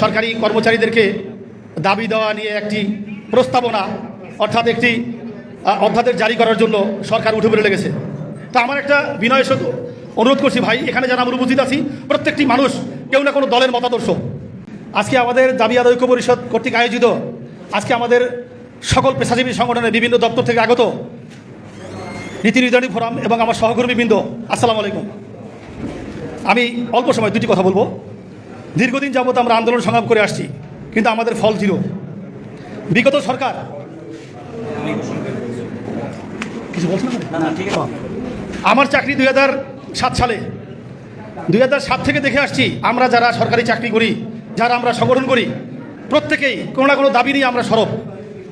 সরকারি কর্মচারীদেরকে দাবি দেওয়া নিয়ে একটি প্রস্তাবনা, অর্থাৎ একটি অধ্যাদেশ জারি করার জন্য সরকার উঠে পড়ে লেগেছে। তা আমার একটা বিনয় শুধু অনুরোধ করছি, ভাই, এখানে যারা আমরা উপস্থিত আছি, প্রত্যেকটি মানুষ, কেউ না কোনো দলের মতাদর্শ। আজকে আমাদের দাবি আদায় ঐক্য পরিষদ কর্তৃক আয়োজিত, আজকে আমাদের সকল পেশাজীবী সংগঠনের বিভিন্ন দপ্তর থেকে আগত নীতি নির্ধারণী ফোরাম এবং আমার সহকর্মীবৃন্দ, আসসালামু আলাইকুম। আমি অল্প সময় দুটি কথা বলব। দীর্ঘদিন যাবত আমরা আন্দোলন সংগ্রাম করে আসছি কিন্তু আমাদের ফল জিরো বিগত সরকার কিছু বলছেন আমার চাকরি দুই সাত সালে। দুই সাত থেকে দেখে আসছি আমরা যারা সরকারি চাকরি করি যারা আমরা সংগঠন করি প্রত্যেকেই কোনো না কোনো দাবি নিয়ে আমরা সরব।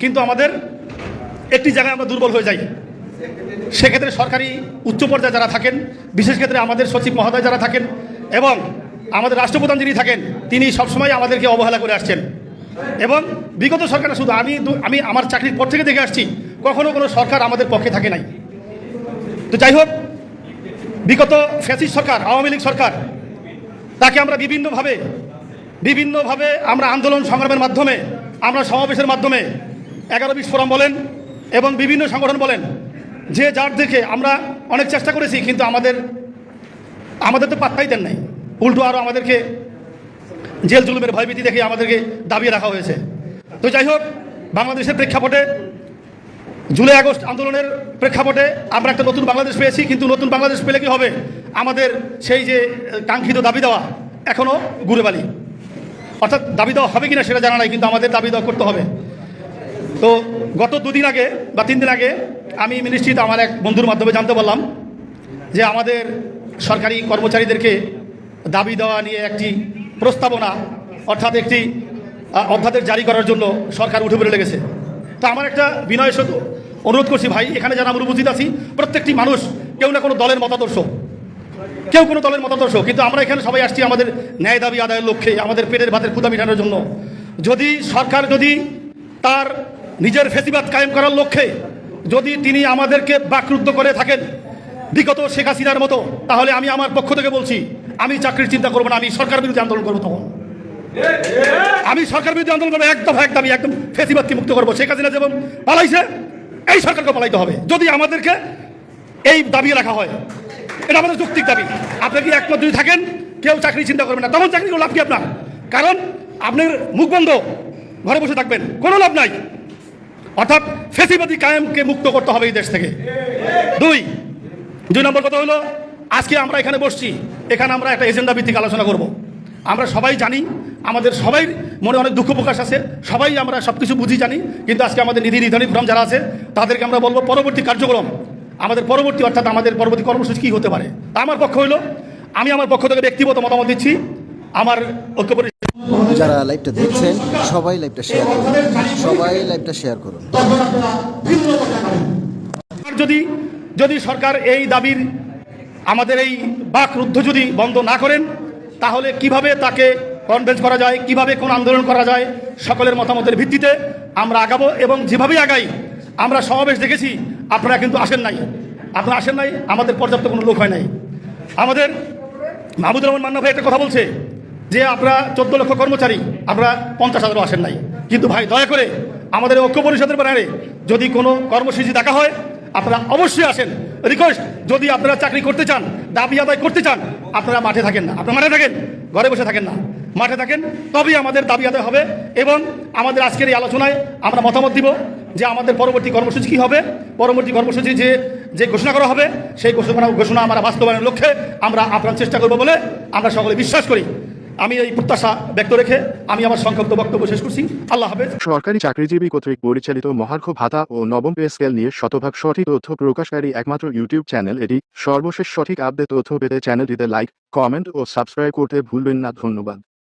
কিন্তু আমাদের একটি জায়গায় আমরা দুর্বল হয়ে যাই। সেক্ষেত্রে সরকারি উচ্চ পর্যায়ে যারা থাকেন বিশেষ ক্ষেত্রে আমাদের সচিব মহোদয় যারা থাকেন এবং আমাদের রাষ্ট্রপ্রধান যিনি থাকেন, তিনি সবসময় আমাদেরকে অবহেলা করে আসছেন। এবং বিগত সরকার শুধু আমি আমি আমার চাকরির পর থেকে দেখে আসছি, কখনো কোনো সরকার আমাদের পক্ষে থাকে নাই। তো যাই হোক, বিগত ফ্যাসিস্ট সরকার, আওয়ামী লীগ সরকার, তাকে আমরা বিভিন্নভাবে বিভিন্নভাবে আমরা আন্দোলন সংগ্রামের মাধ্যমে, আমরা সমাবেশের মাধ্যমে এগারো বিশ ফোরাম বলেন এবং বিভিন্ন সংগঠন বলেন, যে যার দেখে আমরা অনেক চেষ্টা করেছি, কিন্তু আমাদের আমাদের তো পাত্তাই দেন নাই। উল্টো আরও আমাদেরকে জেল জুলুমের ভয়ভীতি দেখে আমাদেরকে দাবিয়ে রাখা হয়েছে। তো যাই হোক, বাংলাদেশের প্রেক্ষাপটে জুলাই আগস্ট আন্দোলনের প্রেক্ষাপটে আমরা একটা নতুন বাংলাদেশ পেয়েছি, কিন্তু নতুন বাংলাদেশ পেলে কি হবে? আমাদের সেই যে কাঙ্ক্ষিত দাবি দেওয়া এখনও গুড়েবালি অর্থাৎ দাবি দেওয়া হবে কিনা সেটা জানা নাই, কিন্তু আমাদের দাবি দেওয়া করতে হবে। তো গত দুদিন আগে বা তিন দিন আগে আমি মিনিস্ট্রিতে আমার এক বন্ধুর মাধ্যমে জানতে পারলাম যে আমাদের সরকারি কর্মচারীদেরকে দাবি দেওয়া নিয়ে একটি প্রস্তাবনা অর্থাৎ একটি অধ্যাদেশ জারি করার জন্য সরকার উঠে পড়ে লেগেছে। তা আমার একটা বিনয় শুধু অনুরোধ করছি, ভাই, এখানে যারা আমরা উপস্থিত আছি, প্রত্যেকটি মানুষ, কেউ না কোনো দলের মতাদর্শ। কেউ কোনো দলের মতাদর্শ, কিন্তু আমরা এখানে সবাই আসছি আমাদের ন্যায় দাবি আদায়ের লক্ষ্যে, আমাদের পেটের ভাতের ক্ষুদা মিটানোর জন্য। যদি সরকার যদি তার নিজের ফেসিবাদ কায়েম করার লক্ষ্যে যদি তিনি আমাদেরকে বাকরুদ্ধ করে থাকেন, বিগত শেখ হাসিনার মতো, তাহলে আমি আমার পক্ষ থেকে বলছি আমি চাকরির চিন্তা করব না, আমি সরকার বিরুদ্ধে আন্দোলন করব তখন। আমি সরকার বিরুদ্ধে আন্দোলন করব, একদম একদম একদম ফেসিবাদকে মুক্ত করব। শেখ হাসিনা যেমন পালাইছে, এই সরকারকে পালাইতে হবে। যদি আমাদেরকে এই দাবি রাখা হয়, এটা আমাদের যৌক্তিক দাবি। আপনি কি একমত যদি থাকেন, কেউ চাকরি চিন্তা করবেন না। তখন চাকরি লাভ কি আপনার? কারণ আপনার মুখ বন্ধ, ঘরে বসে থাকবেন, কোনো লাভ নাই। অর্থাৎ ফেসিবাদী কায়েমকে মুক্ত করতে হবে এই দেশ থেকে। দুই দুই নম্বর কথা হলো আজকে আমরা এখানে বসছি এখানে আমরা একটা এজেন্ডা ভিত্তিক আলোচনা করব। আমরা সবাই জানি আমাদের সবাই মনে অনেক দুঃখ প্রকাশ আছে সবাই আমরা সব কিছু বুঝি জানি কিন্তু আজকে আমাদের নিধি নির্ধারণী ফর্ম যারা আছে তাদেরকে আমরা বলব পরবর্তী কার্যক্রম আমাদের পরবর্তী অর্থাৎ আমাদের পরবর্তী কর্মসূচি কী হতে পারে? তা আমার পক্ষ হলো আমি আমার পক্ষ থেকে ব্যক্তিগত মতামত দিচ্ছি আমার ঐক্য যারা লাইভটা দেখছেন সবাই লাইভটা শেয়ার করুন। সবাই লাইভটা শেয়ার করুন। যদি যদি সরকার এই দাবির আমাদের এই বাক রুদ্ধ যদি বন্ধ না করেন, তাহলে কীভাবে তাকে কনভেন্স করা যায়, কীভাবে কোন আন্দোলন করা যায়, সকলের মতামতের ভিত্তিতে আমরা আগাবো এবং যেভাবেই আগাই, আমরা সমাবেশ দেখেছি, আপনারা কিন্তু আসেন নাই। আপনারা আসেন নাই, আমাদের পর্যাপ্ত কোনো লোক হয় নাই। আমাদের মাহমুদুর রহমান মান্না ভাই একটা কথা বলছে, যে আপনারা চোদ্দ লক্ষ কর্মচারী, আপনারা পঞ্চাশ হাজারও আসেন নাই। কিন্তু ভাই, দয়া করে আমাদের ঐক্য পরিষদের ব্যানারে যদি কোনো কর্মসূচি দেখা হয় আপনারা অবশ্যই আসেন। রিকোয়েস্ট যদি আপনারা চাকরি করতে চান, দাবি আদায় করতে চান, আপনারা মাঠে থাকেন না। আপনারা মাঠে থাকেন, ঘরে বসে থাকেন না। মাঠে থাকেন, তবেই আমাদের দাবি আদায় হবে এবং আমাদের আজকের এই আলোচনায় আমরা মতামত দিব যে আমাদের পরবর্তী কর্মসূচি কী হবে। পরবর্তী কর্মসূচি যে যে ঘোষণা করা হবে, সেই ঘোষণা ঘোষণা আমরা বাস্তবায়নের লক্ষ্যে আমরা আপনার চেষ্টা করব বলে আমরা সকলে বিশ্বাস করি। আমি এই প্রত্যাশা ব্যক্ত রেখে আমি আমার সংক্ষিপ্ত বক্তব্য শেষ করছি। আল্লাহ হাফেজ। সরকারি চাকরিজীবী কর্তৃক পরিচালিত মহার্ঘ ভাতা ও নবম পে স্কেল নিয়ে শতভাগ সঠিক তথ্য প্রকাশকারী একমাত্র ইউটিউব চ্যানেল এটি। সর্বশেষ সঠিক আপডেট তথ্য পেতে চ্যানেলটিতে লাইক, কমেন্ট ও সাবস্ক্রাইব করতে ভুলবেন না। ধন্যবাদ।